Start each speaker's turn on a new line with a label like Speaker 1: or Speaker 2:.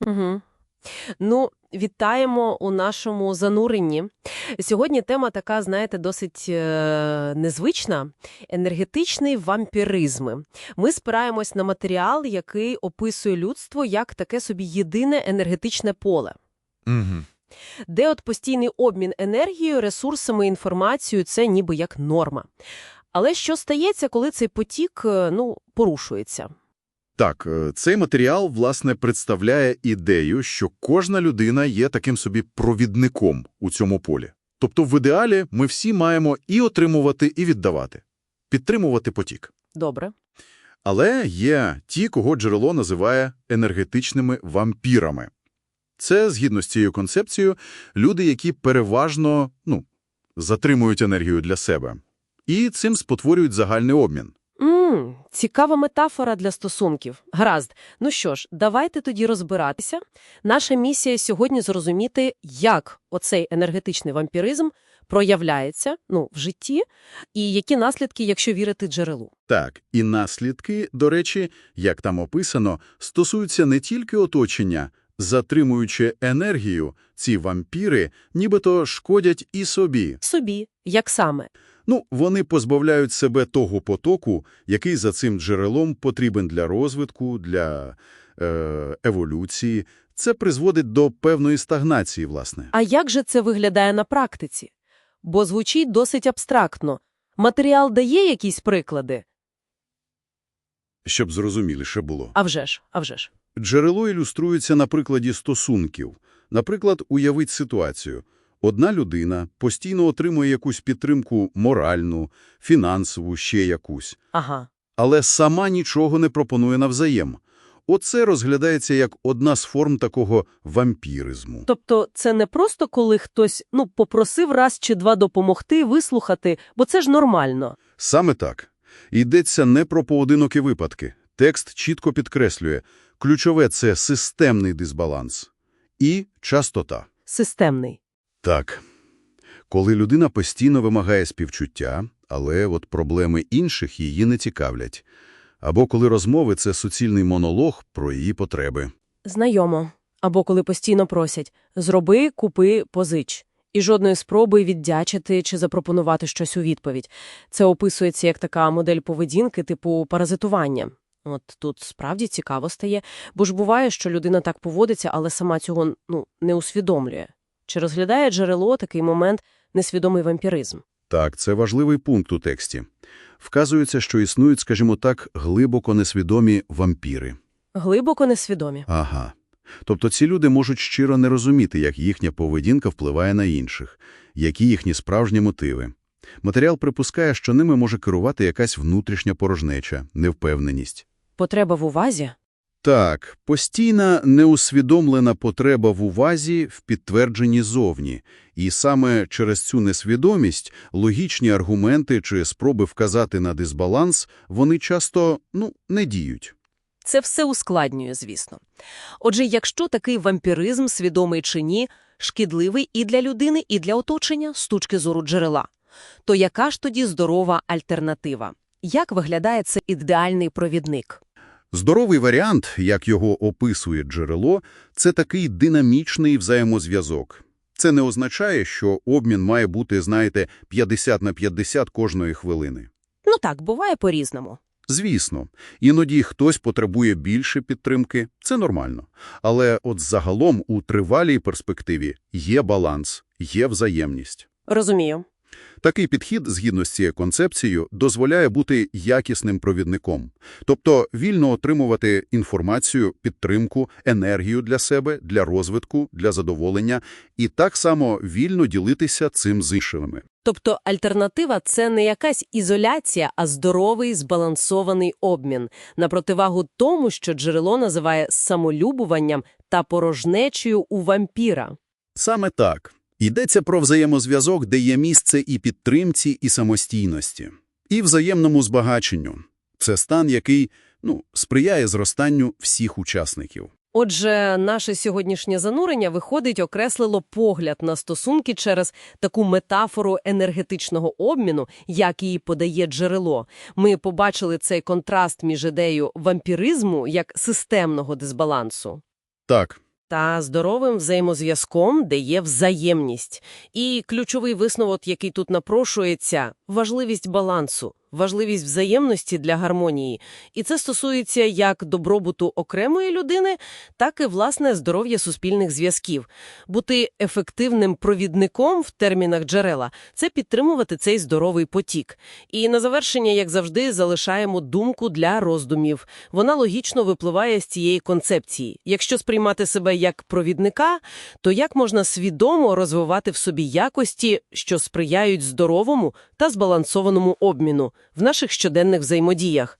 Speaker 1: Угу. Ну, вітаємо у нашому зануренні. Сьогодні тема така, знаєте, досить е, незвична – енергетичний вампіризм. Ми спираємось на матеріал, який описує людство як таке собі єдине енергетичне поле.
Speaker 2: Угу.
Speaker 1: де от постійний обмін енергією, ресурсами, інформацією – це ніби як норма. Але що стається, коли цей потік, е, ну, порушується?
Speaker 2: Так, е, цей матеріал, власне, представляє ідею, що кожна людина є таким собі провідником у цьому полі. Тобто, в ідеалі ми всі маємо і отримувати, і віддавати. Підтримувати потік.
Speaker 1: Добре.
Speaker 2: Але є ті, кого джерело називає енергетичними вампірами. Це, згідно з цією концепцією, люди, які переважно ну, затримують енергію для себе. І цим спотворюють загальний обмін.
Speaker 1: Цікава метафора для стосунків. Гаразд. Ну що ж, давайте тоді розбиратися. Наша місія сьогодні зрозуміти, як оцей енергетичний вампіризм проявляється ну, в житті, і які наслідки, якщо вірити джерелу.
Speaker 2: Так, і наслідки, до речі, як там описано, стосуються не тільки оточення. Затримуючи енергію, ці вампіри нібито шкодять і собі.
Speaker 1: Собі, як саме?
Speaker 2: Ну, вони позбавляють себе того потоку, який за цим джерелом потрібен для розвитку, для е, еволюції. Це призводить до певної стагнації, власне.
Speaker 1: А як же це виглядає на практиці? Бо звучить досить абстрактно. Матеріал дає якісь приклади?
Speaker 2: Щоб зрозуміліше було.
Speaker 1: А вже ж, а вже ж.
Speaker 2: Джерело ілюструється на прикладі стосунків. Наприклад, уявіть ситуацію. Одна людина постійно отримує якусь підтримку моральну, фінансову, ще якусь,
Speaker 1: Ага.
Speaker 2: але сама нічого не пропонує навзаєм. Оце розглядається як одна з форм такого вампіризму.
Speaker 1: Тобто це не просто коли хтось, ну, попросив раз чи два допомогти, вислухати, бо це ж нормально.
Speaker 2: Саме так. Йдеться не про поодинокі випадки. Текст чітко підкреслює. Ключове – це системний дисбаланс. І частота.
Speaker 1: Системний.
Speaker 2: Так. Коли людина постійно вимагає співчуття, але от проблеми інших її не цікавлять. Або коли розмови – це суцільний монолог про її потреби.
Speaker 1: Знайомо. Або коли постійно просять «зроби, купи, позич». І жодної спроби віддячити чи запропонувати щось у відповідь. Це описується як така модель поведінки типу паразитування. От тут справді цікаво стає, бо ж буває, що людина так поводиться, але сама цього ну, не усвідомлює. Чи розглядає джерело такий момент несвідомий вампіризм?
Speaker 2: Так, це важливий пункт у тексті. Вказується, що існують, скажімо так, глибоко несвідомі вампіри.
Speaker 1: Глибоко несвідомі.
Speaker 2: Ага. Тобто ці люди можуть щиро не розуміти, як їхня поведінка впливає на інших, які їхні справжні мотиви. Матеріал припускає, що ними може керувати якась внутрішня порожнеча, невпевненість.
Speaker 1: Потреба в увазі?
Speaker 2: Так, постійна неусвідомлена потреба в увазі в підтвердженні зовні. І саме через цю несвідомість логічні аргументи чи спроби вказати на дисбаланс, вони часто, ну, не діють.
Speaker 1: Це все ускладнює, звісно. Отже, якщо такий вампіризм, свідомий чи ні, шкідливий і для людини, і для оточення з точки зору джерела, то яка ж тоді здорова альтернатива? Як виглядає це ідеальний провідник?
Speaker 2: Здоровий варіант, як його описує джерело, це такий динамічний взаємозв'язок. Це не означає, що обмін має бути, знаєте, 50 на 50 кожної хвилини.
Speaker 1: Ну так, буває по-різному.
Speaker 2: Звісно, іноді хтось потребує більше підтримки, це нормально. Але от загалом у тривалій перспективі є баланс, є взаємність.
Speaker 1: Розумію.
Speaker 2: Такий підхід, згідно з цією концепцією, дозволяє бути якісним провідником. Тобто вільно отримувати інформацію, підтримку, енергію для себе, для розвитку, для задоволення і так само вільно ділитися цим з іншими.
Speaker 1: Тобто альтернатива – це не якась ізоляція, а здоровий, збалансований обмін, на противагу тому, що джерело називає самолюбуванням та порожнечею у вампіра.
Speaker 2: Саме так. Йдеться про взаємозв'язок, де є місце і підтримці, і самостійності. І взаємному збагаченню. Це стан, який ну, сприяє зростанню всіх учасників.
Speaker 1: Отже, наше сьогоднішнє занурення виходить окреслило погляд на стосунки через таку метафору енергетичного обміну, як її подає джерело. Ми побачили цей контраст між ідеєю вампіризму як системного дисбалансу.
Speaker 2: Так,
Speaker 1: та здоровим взаємозв'язком, де є взаємність. І ключовий висновок, який тут напрошується – важливість балансу, важливість взаємності для гармонії. І це стосується як добробуту окремої людини, так і, власне, здоров'я суспільних зв'язків. Бути ефективним провідником в термінах джерела – це підтримувати цей здоровий потік. І на завершення, як завжди, залишаємо думку для роздумів. Вона логічно випливає з цієї концепції. Якщо сприймати себе як провідника, то як можна свідомо розвивати в собі якості, що сприяють здоровому та збалансованому обміну в наших щоденних взаємодіях?